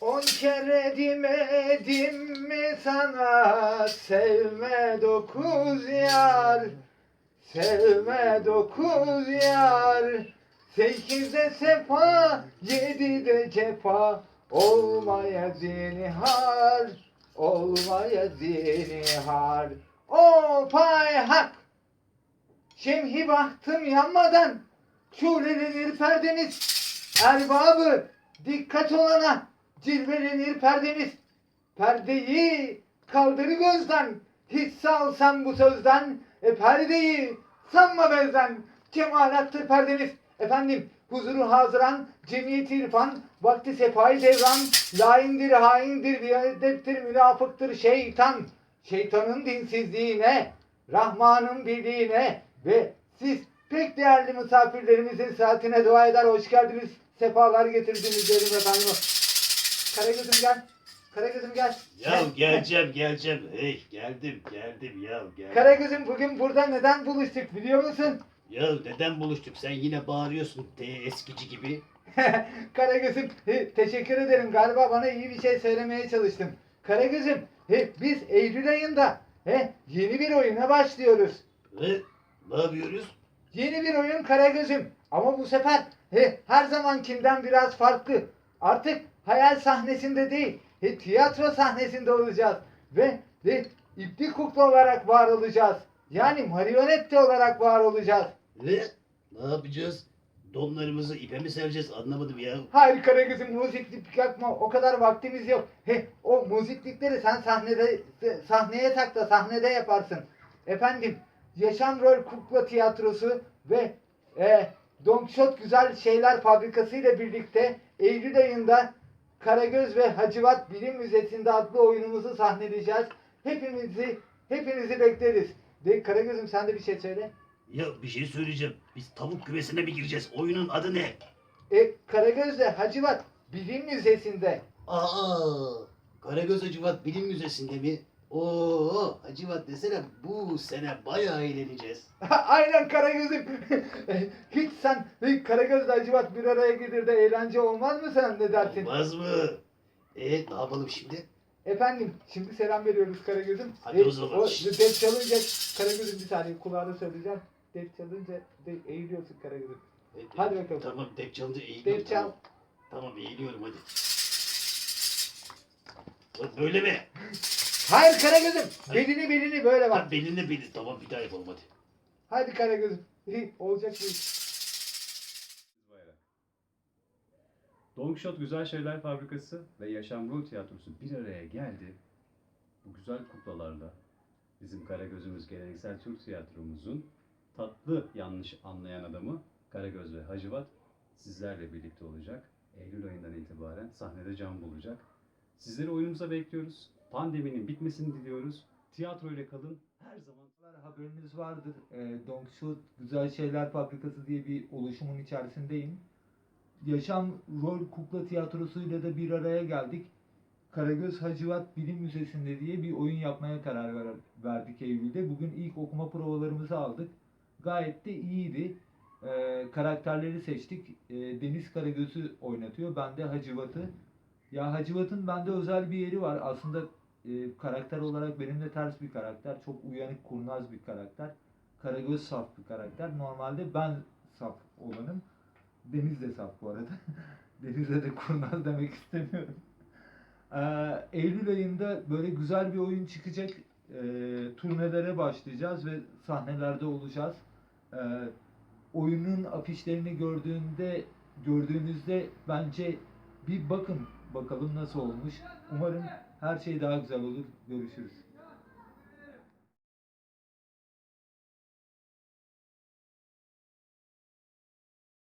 On kere demedim mi sana? Sevme dokuz yar. Sevme dokuz yar. Sekizde sefa yedide cefa. Olmaya zinhar Olmaya zinhar O pay hak. Şemhi bahtım yanmadan. Şulelenir perdeniz Erbabı. Dikkat olana cilvelenir perdeniz. Perdeyi kaldır gözden. Hisse alsam bu sözden. E perdeyi sanma bezden. Cemalattır perdeniz. Efendim huzuru hazıran, cemiyeti irfan, vakti sefai devran, laindir, haindir, biadettir, münafıktır şeytan. Şeytanın dinsizliğine, Rahman'ın birliğine ve siz pek değerli misafirlerimizin saatine dua eder. Hoş geldiniz. Sefalar getirdiniz derim efendim. Karagöz'üm gel. Karagöz'üm gel. Ya geleceğim geleceğim. Hey geldim geldim ya geldim. Karagöz'üm bugün burada neden buluştuk biliyor musun? Ya neden buluştuk? Sen yine bağırıyorsun te eskici gibi. Karagöz'üm he, teşekkür ederim. Galiba bana iyi bir şey söylemeye çalıştım. Karagöz'üm he, biz Eylül ayında he, yeni bir oyuna başlıyoruz. Ve ne yapıyoruz? Yeni bir oyun Karagöz'üm. Ama bu sefer he, her zamankinden biraz farklı. Artık hayal sahnesinde değil, he, tiyatro sahnesinde olacağız. Ve, ve ipli kukla olarak var olacağız. Yani marionette olarak var olacağız. Ve ne yapacağız? Donlarımızı ipe mi sereceğiz? Anlamadım ya. Hayır Karagöz'üm müziklik yapma. O kadar vaktimiz yok. He, o müziklikleri sen sahnede sahneye tak da sahnede yaparsın. Efendim, Yaşam Rol Kukla Tiyatrosu ve e, Don Quixote Güzel Şeyler Fabrikası ile birlikte Eylül ayında Karagöz ve Hacivat Bilim Müzesi'nde adlı oyunumuzu sahneleyeceğiz. Hepimizi hepinizi bekleriz. De Karagöz'üm sen de bir şey söyle. Ya bir şey söyleyeceğim. Biz tavuk kümesine mi gireceğiz? Oyunun adı ne? E, Karagöz ve Hacivat Bilim Müzesi'nde. Aa, Karagöz Hacivat Bilim Müzesi'nde mi? Oo, Hacivat desene bu sene bayağı eğleneceğiz. Aynen Karagöz'üm. Hiç sen hiç Karagöz'le Hacivat bir araya gelir de eğlence olmaz mı sen ne dersin? Olmaz mı? E ne yapalım şimdi? Efendim şimdi selam veriyoruz Karagöz'üm. Hadi o zaman. O dep çalınca Karagöz'üm bir saniye kulağına söyleyeceğim. Dep çalınca de, eğiliyorsun Karagöz'üm. E, Hadi bakalım. Tamam dep çalınca eğiliyorum. Dep çal. Tamam. Tamam eğiliyorum hadi. Böyle mi? Hayır Karagöz'üm. Belini belini böyle bak. Bak beline beni. Tamam bir daha yapalım hadi. Hadi Karagöz'üm. İyi, Olacak. Bayrak. Don Quixote Güzel Şeyler Fabrikası ve Yaşam Ruh Tiyatrosu bir araya geldi. Bu güzel kuklalarla bizim Karagöz'ümüz geleneksel Türk tiyatromuzun tatlı yanlış anlayan adamı Karagöz ve Hacivat sizlerle birlikte olacak. Eylül ayından itibaren sahnede can bulacak. Sizleri oyunumuza bekliyoruz. Pandeminin bitmesini diliyoruz. Tiyatro ile kalın. Her zaman Haberiniz vardır. E, Don Quixote Güzel Şeyler Fabrikası diye bir oluşumun içerisindeyim. Yaşam Rol Kukla Tiyatrosu'yla da bir araya geldik. Karagöz Hacivat Bilim Müzesi'nde diye bir oyun yapmaya karar ver- verdik Eylül'de. Bugün ilk okuma provalarımızı aldık. Gayet de iyiydi. E, karakterleri seçtik. E, Deniz Karagöz'ü oynatıyor. Ben de Hacivat'ı. Ya Hacivat'ın bende özel bir yeri var. Aslında e, karakter olarak benim de ters bir karakter. Çok uyanık, kurnaz bir karakter. Karagöz saf bir karakter. Normalde ben saf olanım. Deniz de saf bu arada. Deniz'e de kurnaz demek istemiyorum. Ee, Eylül ayında böyle güzel bir oyun çıkacak. Ee, turnelere başlayacağız ve sahnelerde olacağız. Ee, oyunun afişlerini gördüğünde gördüğünüzde bence bir bakın bakalım nasıl olmuş. Umarım her şey daha güzel olur. Görüşürüz.